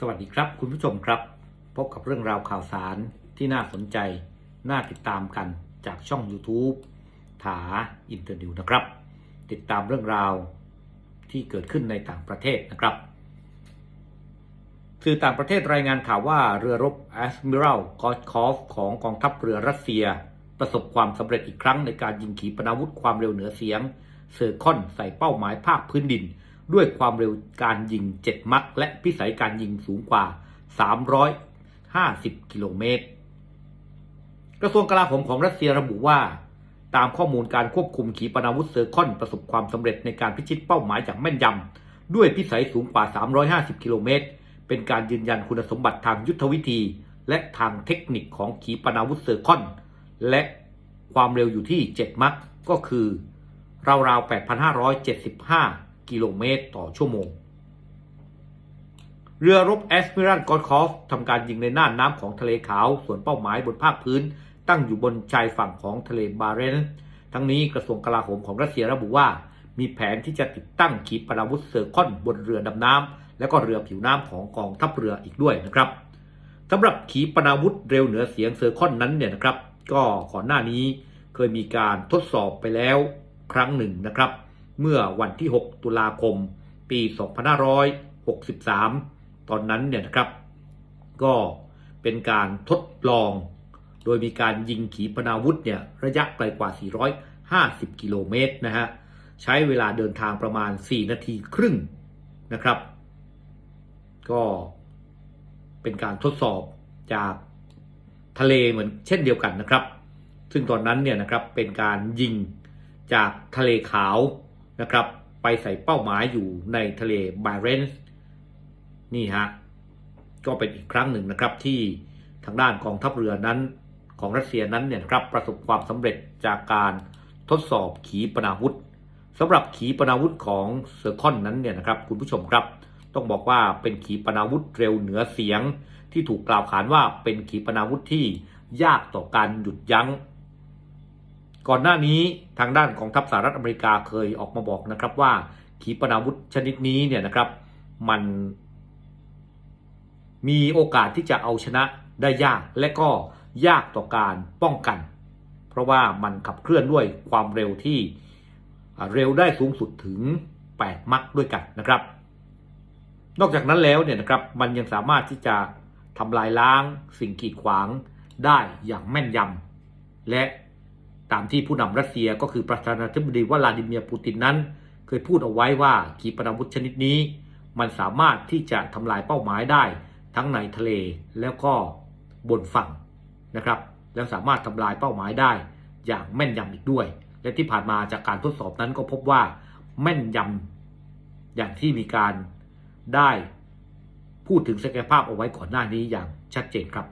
สวัสดีครับคุณผู้ชมครับ พบกับเรื่องราวข่าวสารที่น่าสนใจ น่าติดตามกันจากช่อง YouTube ถาอินเตอร์ดิวนะครับ ติดตามเรื่องราวที่เกิดขึ้นในต่างประเทศนะครับ สื่อต่างประเทศรายงานข่าวว่าเรือรบ Admiral Gorshkov ของกองทัพเรือรัสเซีย ประสบความสำเร็จอีกครั้งในการยิงขีปนาวุธความเร็วเหนือเสียงเซอร์คอนใส่เป้าหมายภาคพื้นดิน ด้วยความเร็วการยิง 7 มักและพิสัยการยิงสูงกว่า 350 กิโลเมตร กระทรวงกลาโหมของรัสเซียระบุว่า ตามข้อมูลการควบคุมขีปนาวุธเซอร์คอนประสบความสำเร็จในการพิชิตเป้าหมายอย่างแม่นยำด้วยพิสัยสูงกว่า 350 กิโลเมตร เป็นการยืนยันคุณสมบัติทางยุทธวิธี และทางเทคนิคของขีปนาวุธเซอร์คอน และความเร็วอยู่ที่ 7 มักก็คือราวๆ 8,575 กิโลเมตรต่อชั่วโมง เรือรบแอสมิรัลกอร์คอฟทำการยิงในน่านน้ำของทะเลขาว ส่วนเป้าหมายบนภาคพื้น ตั้งอยู่บนชายฝั่งของทะเลบาเรนทั้งนี้กระทรวงกลาโหมของรัสเซียระบุว่า มีแผนที่จะติดตั้งขีปนาวุธเซอร์คอนบนเรือดำน้ำและก็เรือผิวน้ำของกองทัพเรืออีกด้วยนะครับสำหรับขีปนาวุธเร็วเหนือเสียงเซอร์คอนนั้นเนี่ยนะครับ ก็ก่อนหน้านี้เคยมีการทดสอบไปแล้วครั้งหนึ่งนะครับ เมื่อวันที่ 6 ตุลาคม ปี 2563 ตอนนั้นเนี่ยนะครับ ก็เป็นการทดลอง โดยมีการยิงขีปนาวุธเนี่ยระยะไกลกว่า 450 กิโลเมตรนะฮะ ใช้เวลาเดินทางประมาณ 4 นาทีครึ่งนะครับ ก็เป็นการทดสอบจากทะเลเหมือนเช่นเดียวกันนะครับ ซึ่งตอนนั้นเนี่ยนะครับเป็นการยิงจากทะเลขาว นะครับไปใส่เป้าหมายอยู่ในทะเลบาเรนส์นี่ฮะก็เป็นอีกครั้งหนึ่งนะครับที่ทางด้านกองทัพเรือนั้นของรัสเซียนั้นเนี่ยครับประสบความสำเร็จจากการทดสอบขีปนาวุธสำหรับขีปนาวุธของเซอร์คอนนั้นเนี่ยนะครับคุณผู้ชมครับ ต้องบอกว่าเป็นขีปนาวุธเร็วเหนือเสียง ที่ถูกกล่าวขานว่าเป็นขีปนาวุธที่ยากต่อการหยุดยัง้ง ก่อนหน้านี้ทางด้านของทัพสหรัฐอเมริกาเคยออกมาบอกนะครับว่าขีปนาวุธชนิดนี้เนี่ยนะครับมันมีโอกาสที่จะเอาชนะได้ยากและก็ยากต่อการป้องกัน เพราะว่ามันขับเคลื่อนด้วยความเร็วที่เร็วได้สูงสุดถึง 8 มักด้วยกันนะครับ นอกจากนั้นแล้วเนี่ยนะครับมันยังสามารถที่จะทำลายล้างสิ่งกีดขวางได้อย่างแม่นยำและ ตามที่ผู้นำรัสเซียก็คือประธานาธิบดีวลาดิเมียร์ปูตินนั้น เคยพูดเอาไว้ว่าขีปนาวุธชนิดนี้ มันสามารถที่จะทำลายเป้าหมายได้ ทั้งในทะเลแล้วก็บนฝั่งนะครับ แล้วสามารถทำลายเป้าหมายได้ อย่างแม่นยำอีกด้วย และที่ผ่านมาจากการทดสอบนั้นก็พบว่าแม่นยำอย่างที่มีการได้ พูดถึงศักยภาพเอาไว้ก่อนหน้านี้อย่างชัดเจนครับ